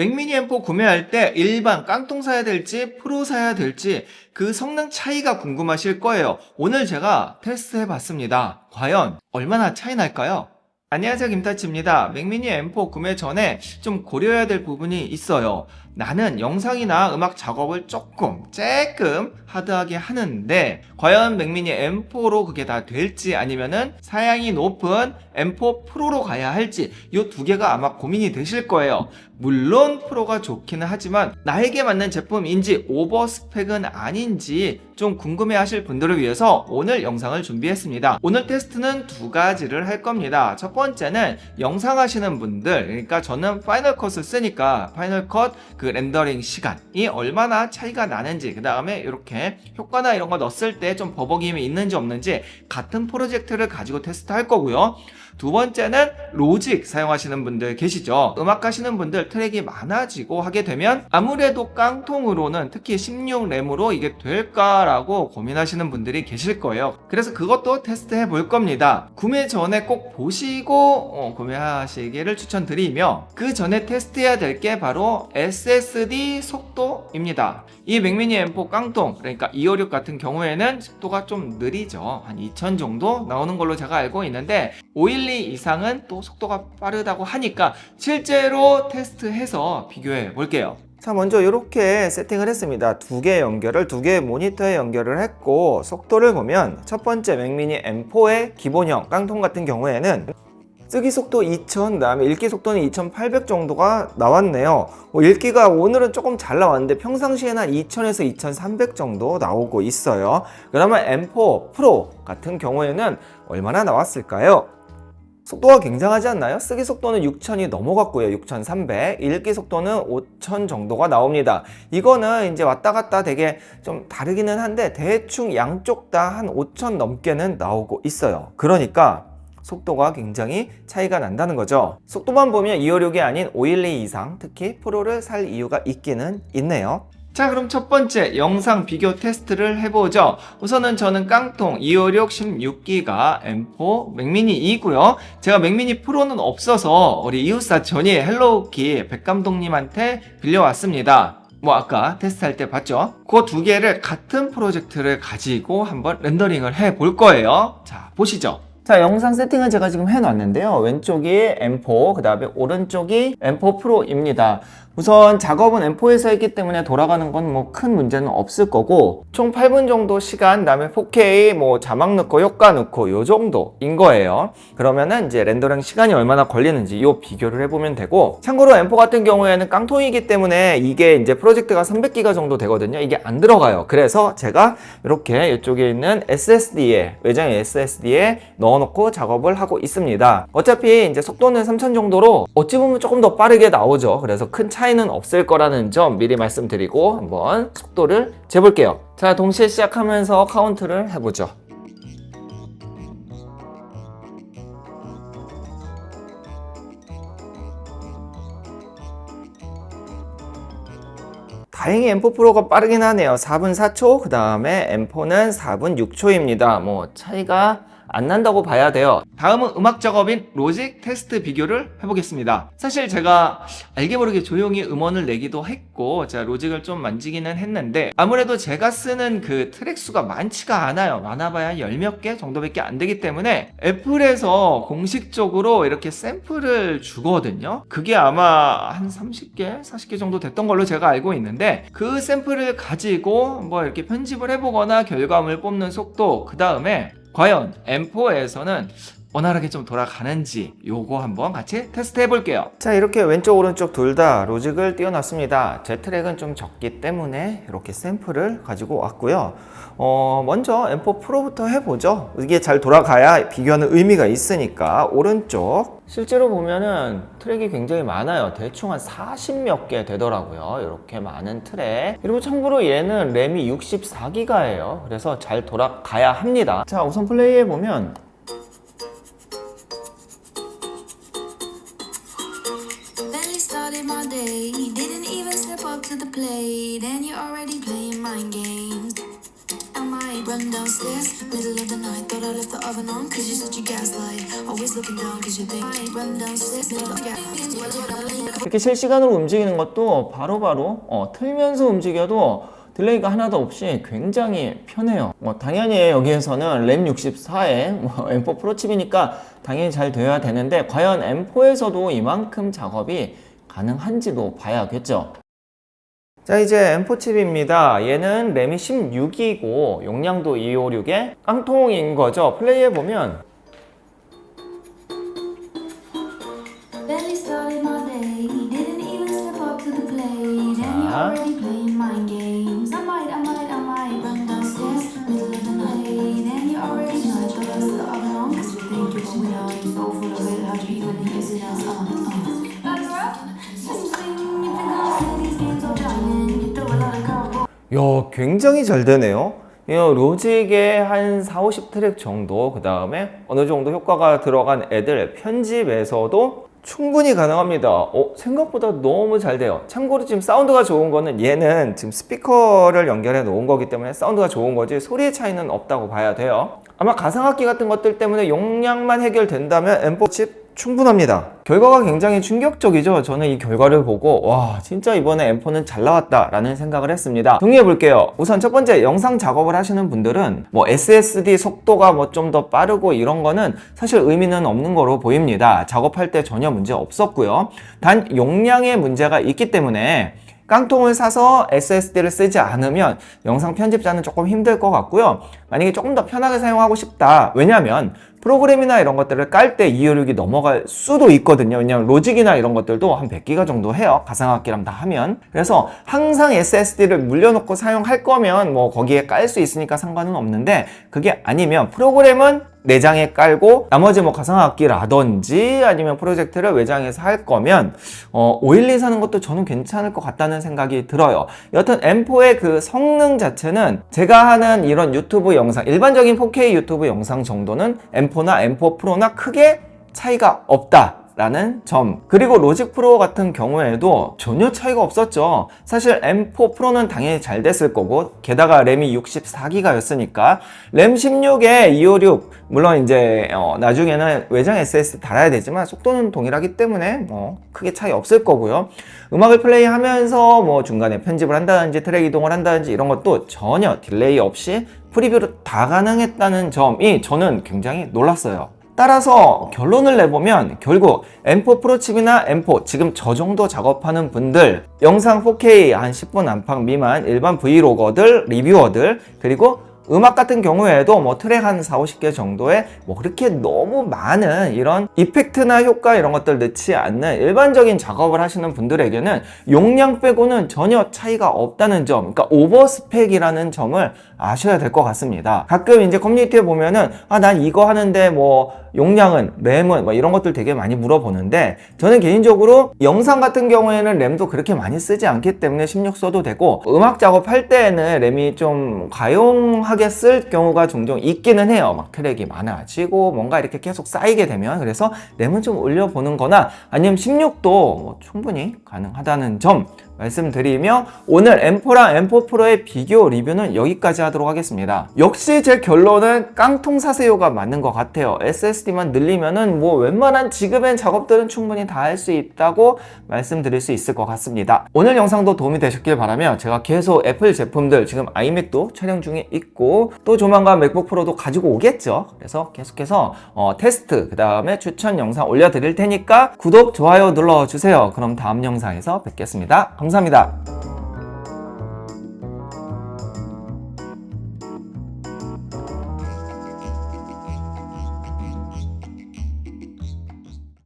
맥미니 M4 구매할 때 일반 깡통 사야 될지 프로 사야 될지 그 성능 차이가 궁금하실 거예요. 오늘 제가 테스트 해봤습니다. 과연 얼마나 차이 날까요? 안녕하세요 김타치입니다. 맥미니 M4 구매 전에 좀 고려해야 될 부분이 있어요. 나는 영상이나 음악 작업을 조금 조금 하드하게 하는데 과연 맥미니 M4로 그게 다 될지 아니면은 사양이 높은 M4 프로로 가야 할지 이 두 개가 아마 고민이 되실 거예요. 물론 프로가 좋기는 하지만 나에게 맞는 제품인지 오버 스펙은 아닌지 좀 궁금해 하실 분들을 위해서 오늘 영상을 준비했습니다. 오늘 테스트는 두 가지를 할 겁니다. 첫 번째는 영상 하시는 분들, 그러니까 저는 파이널 컷을 쓰니까 파이널 컷그 렌더링 시간이 얼마나 차이가 나는지, 그 다음에 이렇게 효과나 이런 거 넣었을 때 좀 버벅임이 있는지 없는지 같은 프로젝트를 가지고 테스트 할 거고요. 두 번째는 로직 사용하시는 분들 계시죠? 음악 하시는 분들 트랙이 많아지고 하게 되면 아무래도 깡통으로는 특히 16램으로 이게 될까라고 고민하시는 분들이 계실 거예요. 그래서 그것도 테스트 해 볼 겁니다. 구매 전에 꼭 보시고 어, 구매하시기를 추천드리며 그 전에 테스트해야 될 게 바로 SSD 속도입니다. 이 맥미니 M4 깡통 그러니까 256 같은 경우에는 속도가 좀 느리죠. 한 2000 정도 나오는 걸로 제가 알고 있는데 512 이상은 또 속도가 빠르다고 하니까 실제로 테스트해서 비교해 볼게요. 자 먼저 이렇게 세팅을 했습니다 두개 연결을 두 개의 모니터에 연결을 했고 속도를 보면 첫 번째 맥미니 M4의 기본형 깡통 같은 경우에는 쓰기 속도 2000, 그다음에 읽기 속도는 2800 정도가 나왔네요. 뭐 읽기가 오늘은 조금 잘 나왔는데 평상시에는 한 2000에서 2300 정도 나오고 있어요. 그러면 M4 프로 같은 경우에는 얼마나 나왔을까요? 속도가 굉장하지 않나요? 쓰기 속도는 6000이 넘어갔고요. 6300. 읽기 속도는 5000 정도가 나옵니다. 이거는 이제 왔다 갔다 되게 좀 다르기는 한데 대충 양쪽 다 한5000 넘게는 나오고 있어요. 그러니까 속도가 굉장히 차이가 난다는 거죠. 속도만 보면 256이 아닌 512 이상, 특히 프로를 살 이유가 있기는 있네요. 자 그럼 첫 번째 영상 비교 테스트를 해보죠. 우선은 저는 깡통 256 16기가 M4 맥미니2고요. 제가 맥미니 프로는 없어서 우리 이웃사촌이 헬로우키 백감독님한테 빌려왔습니다. 뭐 아까 테스트할 때 봤죠? 그 두 개를 같은 프로젝트를 가지고 한번 렌더링을 해 볼 거예요. 자 보시죠 자 영상 세팅은 제가 지금 해놨는데요. 왼쪽이 M4 그 다음에 오른쪽이 M4 프로입니다 우선 작업은 M4에서 했기 때문에 돌아가는 건 뭐 큰 문제는 없을 거고 총 8분 정도 시간 그다음에 4K 뭐 자막 넣고 효과 넣고 요 정도인 거예요. 그러면은 이제 렌더링 시간이 얼마나 걸리는지 요 비교를 해보면 되고 참고로 M4 같은 경우에는 깡통이기 때문에 이게 이제 프로젝트가 300기가 정도 되거든요. 이게 안 들어가요. 그래서 제가 이렇게 이쪽에 있는 SSD에 외장 SSD에 넣어놓고 작업을 하고 있습니다. 어차피 이제 속도는 3000 정도로 어찌 보면 조금 더 빠르게 나오죠. 그래서 큰 차이 는 없을 거라는 점 미리 말씀드리고 한번 속도를 재볼게요. 자, 동시에 시작하면서 카운트를 해보죠. 다행히 M4 프로가 빠르긴 하네요. 4분 4초, 그 다음에 M4는 4분 6초입니다. 뭐 차이가 안 난다고 봐야 돼요. 다음은 음악 작업인 로직 테스트 비교를 해보겠습니다. 사실 제가 알게 모르게 조용히 음원을 내기도 했고, 제가 로직을 좀 만지기는 했는데, 아무래도 제가 쓰는 그 트랙 수가 많지가 않아요. 많아봐야 열 몇 개 정도밖에 안 되기 때문에, 애플에서 공식적으로 이렇게 샘플을 주거든요. 그게 아마 한 30개, 40개 정도 됐던 걸로 제가 알고 있는데, 그 샘플을 가지고 뭐 이렇게 편집을 해보거나 결과물 뽑는 속도, 그 다음에 과연 M4에서는 원활하게 좀 돌아가는지 요거 한번 같이 테스트 해볼게요. 자 이렇게 왼쪽 오른쪽 둘 다 로직을 띄워놨습니다. 제 트랙은 좀 적기 때문에 이렇게 샘플을 가지고 왔고요. 어, 먼저 M4 프로부터 해보죠. 이게 잘 돌아가야 비교하는 의미가 있으니까 오른쪽. 실제로 보면은 트랙이 굉장히 많아요. 대충 한 40몇 개 되더라고요. 이렇게 많은 트랙. 그리고 참고로 얘는 램이 64기가예요. 그래서 잘 돌아가야 합니다. 자 우선 플레이해 보면 the plate, and you're already playing mind games. Am I run downstairs, middle of the night. Thought I left the oven on, cause you said you gaslight. Always looking down, cause you think I ain't run downstairs, middle of the night. 이렇게 실시간으로 움직이는 것도 바로 바로 어, 틀면서 움직여도 딜레이가 하나도 없이 굉장히 편해요. 뭐 당연히 여기에서는 램 64에 뭐 M4 프로 칩이니까 당연히 잘 되어야 되는데 과연 M4에서도 이만큼 작업이 가능한지도 봐야겠죠. 자 이제 M4 칩입니다. 얘는 램이 16이고 용량도 256에 깡통인 거죠. 플레이해 보면 야, 굉장히 잘 되네요. 이 로직의 한 4, 50 트랙 정도, 그 다음에 어느 정도 효과가 들어간 애들 편집에서도 충분히 가능합니다. 어, 생각보다 너무 잘 돼요. 참고로 지금 사운드가 좋은 거는 얘는 지금 스피커를 연결해 놓은 거기 때문에 사운드가 좋은 거지 소리의 차이는 없다고 봐야 돼요. 아마 가상악기 같은 것들 때문에 용량만 해결된다면 M4 칩 충분합니다. 결과가 굉장히 충격적이죠. 저는 이 결과를 보고 와 진짜 이번에 M4는 잘 나왔다 라는 생각을 했습니다. 정리해 볼게요. 우선 첫 번째 영상 작업을 하시는 분들은 뭐 SSD 속도가 뭐 좀 더 빠르고 이런 거는 사실 의미는 없는 거로 보입니다. 작업할 때 전혀 문제 없었고요. 단 용량의 문제가 있기 때문에 깡통을 사서 SSD를 쓰지 않으면 영상 편집자는 조금 힘들 것 같고요. 만약에 조금 더 편하게 사용하고 싶다. 왜냐하면 프로그램이나 이런 것들을 깔때 256이 넘어갈 수도 있거든요. 왜냐하면 로직이나 이런 것들도 한 100기가 정도 해요. 가상악기랑 다 하면. 그래서 항상 SSD를 물려놓고 사용할 거면 뭐 거기에 깔 수 있으니까 상관은 없는데 그게 아니면 프로그램은 내장에 깔고 나머지 뭐 가상악기라든지 아니면 프로젝트를 외장에서 할 거면 어, 512 사는 것도 저는 괜찮을 것 같다는 생각이 들어요. 여튼 M4의 그 성능 자체는 제가 하는 이런 유튜브 영상 일반적인 4K 유튜브 영상 정도는 M4나 M4 프로나 크게 차이가 없다. 라는 점. 그리고 로직 프로 같은 경우에도 전혀 차이가 없었죠. 사실 M4 프로는 당연히 잘 됐을 거고, 게다가 램이 64기가였으니까, 램 16에 256, 물론 이제, 어, 나중에는 외장 SSD 달아야 되지만, 속도는 동일하기 때문에, 뭐, 크게 차이 없을 거고요. 음악을 플레이 하면서, 뭐, 중간에 편집을 한다든지, 트랙 이동을 한다든지, 이런 것도 전혀 딜레이 없이 프리뷰로 다 가능했다는 점이 저는 굉장히 놀랐어요. 따라서 결론을 내보면 결국 M4 프로 칩이나 M4 지금 저 정도 작업하는 분들 영상 4K 한 10분 안팎 미만 일반 브이로거들 리뷰어들 그리고 음악 같은 경우에도 뭐 트랙 한 4, 50개 정도의 뭐 그렇게 너무 많은 이런 이펙트나 효과 이런 것들 넣지 않는 일반적인 작업을 하시는 분들에게는 용량 빼고는 전혀 차이가 없다는 점, 그러니까 오버스펙이라는 점을 아셔야 될 것 같습니다. 가끔 이제 커뮤니티에 보면은 아, 난 이거 하는데 뭐 용량은, 램은 뭐 이런 것들 되게 많이 물어보는데 저는 개인적으로 영상 같은 경우에는 램도 그렇게 많이 쓰지 않기 때문에 16 써도 되고 음악 작업할 때에는 램이 좀 가용하게 쓸 경우가 종종 있기는 해요. 막 트랙이 많아지고 뭔가 이렇게 계속 쌓이게 되면 그래서 램은 좀 올려보는 거나 아니면 16도 뭐 충분히 가능하다는 점 말씀드리며 오늘 M4랑 M4 프로의 비교 리뷰는 여기까지 하도록 하겠습니다. 역시 제 결론은 깡통 사세요가 맞는 것 같아요. SSD만 늘리면은 뭐 웬만한 지급엔 작업들은 충분히 다 할 수 있다고 말씀드릴 수 있을 것 같습니다. 오늘 영상도 도움이 되셨길 바라며 제가 계속 애플 제품들 지금 아이맥도 촬영 중에 있고 또 조만간 맥북 프로도 가지고 오겠죠. 그래서 계속해서 어, 테스트 그 다음에 추천 영상 올려드릴 테니까 구독 좋아요 눌러주세요. 그럼 다음 영상에서 뵙겠습니다. 감사합니다.